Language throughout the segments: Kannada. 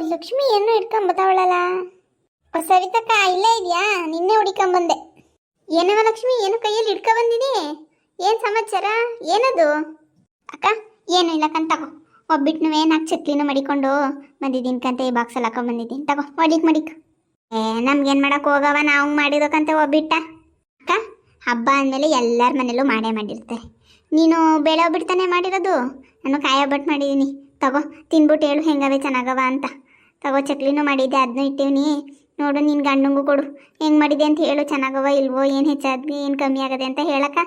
ಲಕ್ಷ್ಮಿ ಏನು ಹಿಡ್ಕೊಂಬತ್ತವಳಲ್ಲ ಸವಿತಕ್ಕ, ಇಲ್ಲೇ ಇದೆಯಾ? ನಿನ್ನೆ ಹುಡಿಕೊಂಬಂದೆ. ಏನವ ಲಕ್ಷ್ಮಿ? ಏನು ಕೈಯಲ್ಲಿ ಹಿಡ್ಕೊ ಬಂದಿದೆ? ಏನು ಸಮಾಚಾರ? ಏನದು? ಅಕ್ಕ, ಏನು ಇಲ್ಲ ಕಣ್, ತಗೋ. ಒಬ್ಬಿಟ್ಟು ನಾಲ್ಕು ಚಕ್ಲಿನ ಮಡಿಕೊಂಡು ಬಂದಿದ್ದೀನಿ ಕಂತೆ ಈ ಬಾಕ್ಸಲ್ಲಿ ಹಾಕೊಂಡ್ ತಗೋ ಮಡಿಕ್ ಮಡಿಕ್. ಏ, ನಮ್ಗೇನು ಮಾಡಕ್ ಹೋಗವ? ನಾವು ಮಾಡಿರೋಕಂತೆ ಒಬ್ಬಿಟ್ಟ. ಅಕ್ಕ, ಹಬ್ಬ ಅಂದಮೇಲೆ ಎಲ್ಲರ ಮನೇಲೂ ಮಾಡೇ ಮಾಡಿರ್ತಾರೆ. ನೀನು ಬೇಳೆ ಒಬ್ಬಿಡ್ತಾನೆ ಮಾಡಿರೋದು? ನಾನು ಕಾಯಿ ಒಬ್ಬಟ್ಟು ಮಾಡಿದ್ದೀನಿ ತಗೋ, ತಿನ್ಬಿಟ್ಟು ಹೇಳು, ಹೆಂಗವೆ, ಚೆನ್ನಾಗವ ಅಂತ. ತಗೋ, ಚಕ್ಲಿನೂ ಮಾಡಿದ್ದೆ ಅದನ್ನೂ ಇಟ್ಟಿವ್ನಿ ನೋಡು ನಿನ್ನ ಗಂಡಂಗೂ ಕೊಡು. ಹೆಂಗೆ ಮಾಡಿದೆ ಅಂತ ಹೇಳು, ಚೆನ್ನಾಗವ ಇಲ್ವೋ, ಏನು ಹೆಚ್ಚಾದ್ವಿ, ಏನು ಕಮ್ಮಿ ಆಗದೆ ಅಂತ ಹೇಳಕ್ಕ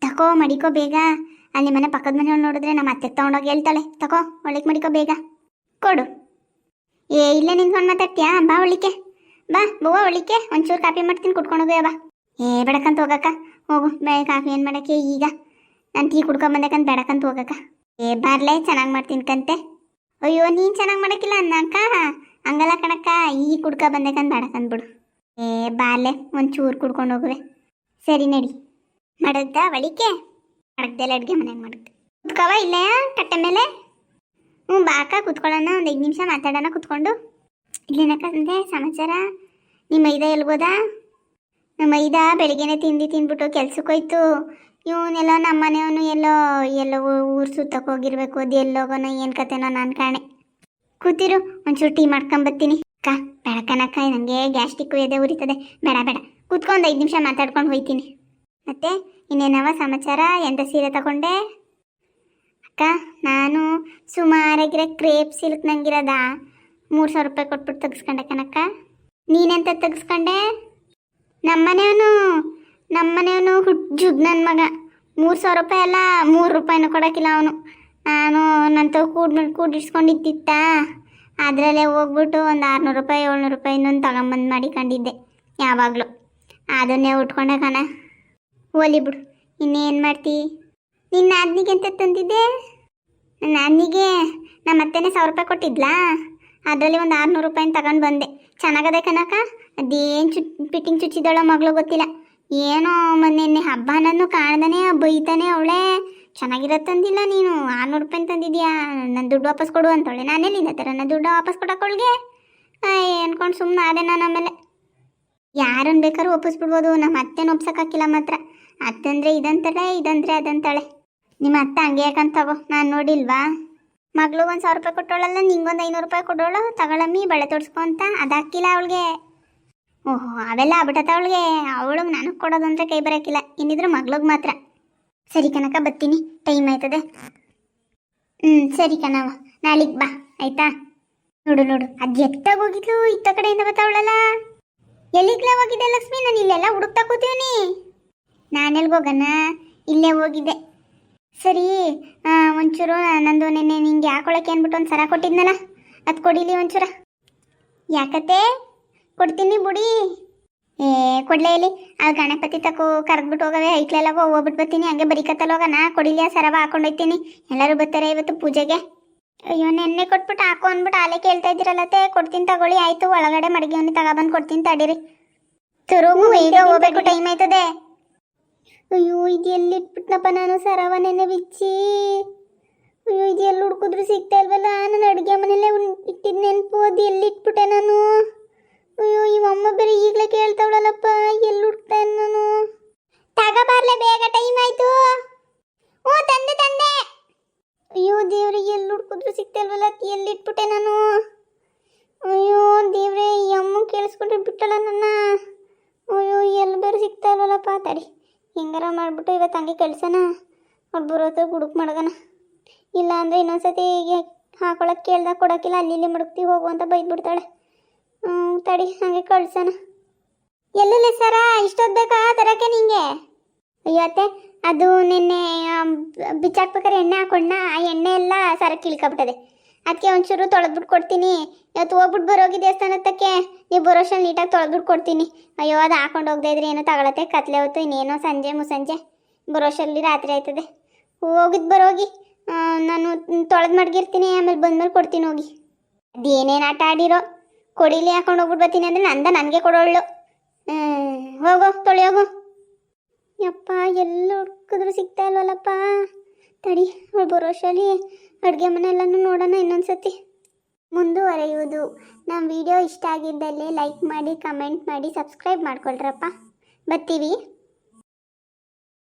ತಕೋ, ಮಡಿಕೋ ಬೇಗ. ಅಲ್ಲಿ ಮನೆ ಪಕ್ಕದ ಮನೆಯವ್ರು ನೋಡಿದ್ರೆ ನಮ್ಮ ಅತ್ತೆ ತೊಗೊಂಡೋಗಿ ಹೇಳ್ತಾಳೆ. ತಕೋ, ಒಳಗೆ ಮಡಿಕೋ ಬೇಗ. ಕೊಡು. ಏ, ಇಲ್ಲೇ ನಿಂತ್ಕೊಂಡು ಮಾತಾಡ್ತೀಯಾ? ಬಾ ಒಳಿಕೆ ಬಾ, ಬವ್ವ ಒಳಿಕೆ ಒಂಚೂರು ಕಾಫಿ ಮಾಡ್ತೀನಿ ಕುಟ್ಕೊಂಡು ಹೋಗುವ ಬಾ. ಏ, ಬೇಡಕ್ಕಂತ ಹೋಗಕ್ಕ. ಹೋಗು ಬೇ ಕಾಫಿ ಏನು ಮಾಡಕ್ಕೆ ಈಗ. ನಾನು ಟೀ ಕುಡ್ಕೊಂಡ್ ಬಂದಕ್ಕಂತ ಬೇಡಕ್ಕಂತ ಹೋಗಕ್ಕ. ಏ, ಬಾರ್ಲೇ, ಚೆನ್ನಾಗಿ ಮಾಡ್ತೀನಿ ಕಂತೆ. ಅಯ್ಯೋ, ನೀನು ಚೆನ್ನಾಗಿ ಮಾಡಕ್ಕಿಲ್ಲ ಅನ್ನಕ್ಕ ಹಂಗಲ್ಲ ಕಣಕ್ಕ, ಈ ಕುಡ್ಕ ಬಂದಕ್ಕಂತ ಬೇಡಕ್ಕಂದ್ಬಿಡು ಏ ಬಾಲೆ ಒಂದ್ ಒಂಚೂರು ಕುಡ್ಕೊಂಡು ಹೋಗುವೆ. ಸರಿ, ನಡಿ. ಮಾಡದ್ದ ಒಳಿಕೆ ಮಾಡಕ್ದೆಲ್ಲ ಅಡುಗೆ ಮನೆಗೆ ಮಾಡುತ್ತೆ ಕುತ್ಕವ ಇಲ್ಲೇ ಕಟ್ಟೆ ಮೇಲೆ? ಹ್ಞೂ ಬಾಕ ಕುತ್ಕೊಳ್ಳೋಣ, ಒಂದು ಐದು ನಿಮಿಷ ಮಾತಾಡೋಣ ಕುತ್ಕೊಂಡು. ಇಲ್ಲೇನಕ್ಕಂದೆ ಸಮಾಚಾರ? ನಿಮ್ಮ ಮೈದಾ ಎಲ್ಬೋದಾ ನಮ್ಮ ಮೈದಾ ಬೆಳಿಗ್ಗೆನೆ ತಿಂಡಿ ತಿಂದ್ಬಿಟ್ಟು ಕೆಲ್ಸಕ್ಕೆ ಹೋಯ್ತು ಇವನೆಲ್ಲೋ ನಮ್ಮ ಮನೆಯವನು ಎಲ್ಲೋ ಎಲ್ಲೋ ಊರು ಸುತ್ತಕ್ಕೆ ಹೋಗಿರ್ಬೇಕು. ಅದು ಎಲ್ಲೋಗೋನೋ ಏನು ಕತೆನೋ ನಾನು ಕಾಣೆ. ಕೂತಿರು, ಒಂಚೂರು ಟೀ ಮಾಡ್ಕೊಂಬತ್ತೀನಿ ಅಕ್ಕ ಬೆಳಕನಕ್ಕ ನನಗೆ ಗ್ಯಾಸ್ಟಿಕ್ ಎದೆ ಉರಿತದೆ. ಬೇಡ ಬೇಡ. ಕೂತ್ಕೊಂಡು ಐದು ನಿಮಿಷ ಮಾತಾಡ್ಕೊಂಡು ಹೋಯ್ತೀನಿ. ಮತ್ತೆ ಇನ್ನೇನವ ಸಮಾಚಾರ? ಎಂತ ಸೀರೆ ತಗೊಂಡೆ? ಅಕ್ಕ, ನಾನು ಸುಮಾರಾಗಿರೋ ಕ್ರೇಪ್ ಸಿಲ್ಕ್ ನಂಗಿರೋದ? ಮೂರು ಸಾವಿರ ರೂಪಾಯಿ ಕೊಟ್ಬಿಟ್ಟು ತೆಗೆಸ್ಕೊಂಡೆ ಕನಕ್ಕ ನೀನೆಂತ ತೆಗೆಸ್ಕೊಂಡೆ? ನಮ್ಮನೆಯವನು ನಮ್ಮನೆಯವನು ಜುಗ್ ನನ್ನ ಮಗ. ಮೂರು ಸಾವಿರ ರೂಪಾಯಿ ಅಲ್ಲ, ಮೂರು ರೂಪಾಯಿನೂ ಕೊಡೋಕ್ಕಿಲ್ಲ ಅವನು. ನಾನು ನಂತ ಕೂಡ್ ಕೂಡಿಸ್ಕೊಂಡಿದ್ದಿತ್ತ. ಅದರಲ್ಲೇ ಹೋಗ್ಬಿಟ್ಟು ಒಂದು ಆರುನೂರು ರೂಪಾಯಿ, ಏಳ್ನೂರು ರೂಪಾಯಿ ಇನ್ನೊಂದು ತಗೊಂಬಂದು ಮಾಡಿಕೊಂಡಿದ್ದೆ ಯಾವಾಗಲೂ. ಅದನ್ನೇ ಉಟ್ಕೊಂಡೆ ಕಣ. ಹೋಲಿ ಬಿಡು, ಇನ್ನೇನು ಮಾಡ್ತಿ? ನಿನ್ನ ನಾದ್ನಿಗೆ ಅಂತ ತಂದಿದ್ದೆ? ನನ್ನ ನಾದ್ನಿಗೆ ನಮ್ಮ ಅತ್ತೆನೇ ಸಾವಿರ ರೂಪಾಯಿ ಕೊಟ್ಟಿದ್ಲಾ? ಅದರಲ್ಲಿ ಒಂದು ಆರುನೂರು ರೂಪಾಯಿನ ತಗೊಂಡು ಬಂದೆ. ಚೆನ್ನಾಗದೆ ಕನಕ ಅದೇನು ಚು, ಫಿಟ್ಟಿಂಗ್ ಚುಚ್ಚಿದ್ದಾಳೋ ಮಗಳು ಗೊತ್ತಿಲ್ಲ. ಏನೋ ಮೊನ್ನೆ ಹಬ್ಬ ನಾನು ಕಾಣ್ದಾನೆ, ಬೈತಾನೆ ಅವಳೆ. ಚೆನ್ನಾಗಿರತ್ತೆ ತಂದಿಲ್ಲ ನೀನು. ಆರ್ನೂರು ರೂಪಾಯಿ ತಂದಿದ್ಯಾ? ನನ್ನ ದುಡ್ಡು ವಾಪಸ್ ಕೊಡು ಅಂತವಳೆ. ನಾನೇ ನಿನ್ನ ಹತ್ತಿರ ನನ್ನ ದುಡ್ಡು ವಾಪಸ್ ಕೊಡೋಕೊಳ್ಗೆ ಅನ್ಕೊಂಡು ಸುಮ್ಮನೆ ಆದೆ ನಾನು ಆಮೇಲೆ. ಯಾರನ್ನ ಬೇಕಾದ್ರೂ ಒಪ್ಪಿಸ್ಬಿಡ್ಬೋದು. ನಮ್ಮ ಅತ್ತೆನ ಒಪ್ಸಕ್ಕಾಕಿಲ್ಲ ಮಾತ್ರ. ಅತ್ತಂದ್ರೆ ಇದಂತಾಳೆ ಇದಂದ್ರೆ ಅದಂತಾಳೆ. ನಿಮ್ಮ ಅತ್ತೆ ಹಂಗೆ ಯಾಕಂತ ತಗೋ. ನಾನು ನೋಡಿಲ್ವಾ? ಮಗಳು ಒಂದು ಸಾವಿರ ರೂಪಾಯಿ ಕೊಟ್ಟೋಳಲ್ಲ ನಿಂಗೊಂದು ಐನೂರು ರೂಪಾಯಿ ಕೊಡೋಳು. ತಗೊಳಮ್ಮಿ, ಬಳೆ ತೊಡ್ಸ್ಕೊ ಅಂತ. ಅದಾಕಿಲ್ಲ ಅವಳಿಗೆ. ಓಹೋ, ಅವೆಲ್ಲ ಆಗ್ಬಿಟ್ಟತ್ತ ಅವಳಿಗೆ. ಅವಳು ನನಗೆ ಕೊಡೋದು ಅಂತ ಕೈ ಬರೋಕ್ಕಿಲ್ಲ ಇನ್ನಿದ್ರು ಮಗ್ಳಿಗೆ ಮಾತ್ರ. ಸರಿ ಕನಕ ಬರ್ತೀನಿ. ಟೈಮ್ ಆಯ್ತದೆ. ಹ್ಞೂ ಸರಿ ಕಣವ ನಾಳಿಗೆ ಬಾ. ಆಯ್ತಾ? ನೋಡು ನೋಡು. ಅದು ಎತ್ತಾಗ ಹೋಗಿದ್ಲು ಇತ್ತ ಕಡೆಯಿಂದ ಬರ್ತಾವಳಲ್ಲ ಎಲ್ಲಿಗ್ಲ ಹೋಗಿದ್ದೆ ಲಕ್ಷ್ಮಿ? ನಾನು ಇಲ್ಲೆಲ್ಲ ಹುಡುಕ್ತಾ ಕೂತೀವಿ ನಾನೆಲ್ಗೆ ಹೋಗೋಣ? ಇಲ್ಲೇ ಹೋಗಿದ್ದೆ. ಸರಿ ಒಂಚೂರು ನಂದು ನಿನ್ನೆ ನಿಂಗೆ ಹಾಕೊಳಕ್ಕೆ ಅಂದ್ಬಿಟ್ಟು ಒಂದು ಸರ ಕೊಟ್ಟಿದ್ನಲ್ಲ? ಅದು ಕೊಡಿಲಿ ಒಂಚೂರ. ಯಾಕತ್ತೆ? ಕೊಡ್ತೀನಿ ಬುಡಿ. ಏ, ಕೊಡ್ಲೇ ಇಲ್ಲಿ. ಆ ಗಣಪತಿ ತಕೋ ಕರೆದ್ಬಿಟ್ಟು ಹೋಗವೆ. ಐಟ್ಲೆಲ್ಲ ಹೋಗ್ಬಿಟ್ಟು ಬರ್ತೀನಿ. ಹಂಗೆ ಹೋಗೋಣ. ಕೊಡಿಲಿ ಆ ಸರವ ಹಾಕೊಂಡು ಹೋಗ್ತೀನಿ ಎಲ್ಲರೂ ಬರ್ತಾರೆ ಇವತ್ತು ಪೂಜೆಗೆ. ಅಯ್ಯೋ, ನೆನ್ನೆ ಕೊಟ್ಬಿಟ್ಟು ಹಾಕು ಅಂದ್ಬಿಟ್ಟು ಆಲೆ ಕೇಳ್ತಾ ಇದ್ದೀರಲ್ಲತ್ತೆ ಕೊಡ್ತೀನಿ ತಗೊಳ್ಳಿ. ಆಯ್ತು, ಒಳಗಡೆ ಮಡಗಿವನಿ ತಗೊಬಂದು ಕೊಡ್ತೀನಿ ತಡೀರಿ. ತುರುಗು ಈಗ ಹೋಗ್ಬೇಕು. ಟೈಮ್ ಆಯ್ತದೆ. ಅಯ್ಯೋ, ಇದು ಎಲ್ಲಿಟ್ಬಿಟ್ನಪ್ಪ ನಾನು ಸರವ ನೆನ್ನೆ ಬಿಚ್ಚಿ. ಅಯ್ಯೋ, ಇದು ಎಲ್ಲಿ ಹುಡ್ಕಿದ್ರು ಸಿಗ್ತಾ ಇಲ್ವಲ್ಲ? ನಾನು ಅಡುಗೆ ಮನೇಲೆ ಇಟ್ಟಿದ್ದು ನೆನಪು. ಅದು ಎಲ್ಲಿಟ್ಬಿಟ್ಟೆ ನಾನು? ಅಯ್ಯೋ ಈ ಅಮ್ಮ ಬೇರೆ ಈಗಲೇ ಕೇಳ್ತಾವಳಲ್ಲಪ್ಪ, ಎಲ್ಲಿ ಹುಡುಕ್ತಾನೆ ನಾನು? ತಗಬಾರ್ಲೆ ಬೇಗ ಟೈಮ್ ಆಯ್ತು. ಓ ತಂದೆ ತಂದೆ. ಅಯ್ಯೋ, ದೇವ್ರೆ, ಎಲ್ಲಿ ಹುಡ್ಕಿದ್ರು ಸಿಗ್ತಾ ಎಲ್ಲಿ ಇಟ್ಬಿಟ್ಟೆ ನಾನು? ಅಯ್ಯೋ, ದೇವ್ರೆ, ಈ ಅಮ್ಮ ಕೇಳಿಸ್ಕೊಂಡ್ರೆ ಬಿಟ್ಟಳ ನನ್ನ. ಅಯ್ಯೋ, ಎಲ್ಲಿ ಬೇರೆ ಸಿಗ್ತಾ ಇಲ್ವಲ್ಲಪ್ಪ, ತಡಿ. ಹೆಂಗಾರ ಮಾಡಿಬಿಟ್ಟು ಇವತ್ತು ಹಂಗೆ ಕಳ್ಸೋಣ. ಅವ್ರು ಬರೋತ್ರ ಹುಡುಕ್ ಮಾಡ್ಗಣ ಇಲ್ಲ ಅಂದರೆ ಇನ್ನೊಂದ್ಸತಿ ಹಾಕೊಳಕ್ಕೆ ಕೇಳ್ದಾಗ ಕೊಡೋಕ್ಕಿಲ್ಲ, ಅಲ್ಲಿ ಇಲ್ಲಿ ಮಡಗ್ತೀವಿ, ಹೋಗು ಅಂತ ಬೈದ್ಬಿಡ್ತಾಳೆ. ಹ್ಞೂ ತಡಿ, ಹಾಗೆ ಕಳ್ಸೋಣ. ಎಲ್ಲೆಲ್ಲ ಸರ? ಇಷ್ಟೊತ್ತು ಬೇಕಾ ತರಕ್ಕೆ ನಿಂಗೆ? ಅಯ್ಯೋ ಅತ್ತೆ, ಅದು ನಿನ್ನೆ ಬಿಚ್ಚಾಕ್ಬೇಕಾದ್ರೆ ಎಣ್ಣೆ ಹಾಕೊಂಡ ಆ ಎಣ್ಣೆ ಎಲ್ಲ ಸರಕ್ಕೆ ಇಳ್ಕೊಬಿಟ್ಟದೆ ಅದಕ್ಕೆ ಒಂಚೂರು ತೊಳೆದ್ಬಿಟ್ಟು ಕೊಡ್ತೀನಿ. ಇವತ್ತು ಹೋಗ್ಬಿಟ್ಟು ಬರೋಗಿ ದೇವಸ್ಥಾನತ್ತಕ್ಕೆ ನೀವು ಬರೋಷಲ್ಲಿ ನೀಟಾಗಿ ತೊಳೆದ್ಬಿಟ್ಟು ಕೊಡ್ತೀನಿ. ಅಯ್ಯೋ, ಅದು ಹಾಕೊಂಡು ಹೋಗದೆ ಇದ್ರೆ ಏನೋ ತಗೊಳತ್ತೆ, ಕತ್ಲೆ ಹೊತ್ತು, ಇನ್ನೇನೋ ಸಂಜೆ ಮುಸಂಜೆ. ಬರೋಷಲ್ಲಿ ರಾತ್ರಿ ಆಯ್ತದೆ. ಹೋಗಿದ್ದು ಬರೋಗಿ ನಾನು ತೊಳೆದು ಮಡಗಿರ್ತೀನಿ, ಆಮೇಲೆ ಬಂದ್ಮೇಲೆ ಕೊಡ್ತೀನಿ ಹೋಗಿ. ಅದೇನೇನು ಆಟ ಆಡಿರೋ? ಕೊಡಿಲಿ ಹಾಕೊಂಡು ಹೋಗ್ಬಿಟ್ಟು ಬರ್ತೀನಿ ಅಂದರೆ ನಂದ ನನಗೆ ಕೊಡೋಳು ಹೋಗೋ ಹೋಗು. ಯಪ್ಪ, ಎಲ್ಲ ಹುಡ್ಕಿದ್ರು ಸಿಗ್ತಾ ಇಲ್ವಲ್ಲಪ್ಪ? ತಡಿ, ಅವಳು ಬರೋಷ್ಟರಲ್ಲಿ ಅಡುಗೆ ಮನೆ ಎಲ್ಲನೂ ನೋಡೋಣ ಇನ್ನೊಂದ್ಸತಿ. ಮುಂದುವರೆಯುವುದು. ನಮ್ಮ ವಿಡಿಯೋ ಇಷ್ಟ ಆಗಿದ್ದಲ್ಲಿ ಲೈಕ್ ಮಾಡಿ, ಕಮೆಂಟ್ ಮಾಡಿ, ಸಬ್ಸ್ಕ್ರೈಬ್ ಮಾಡ್ಕೊಳ್ರಪ್ಪ. ಬರ್ತೀವಿ.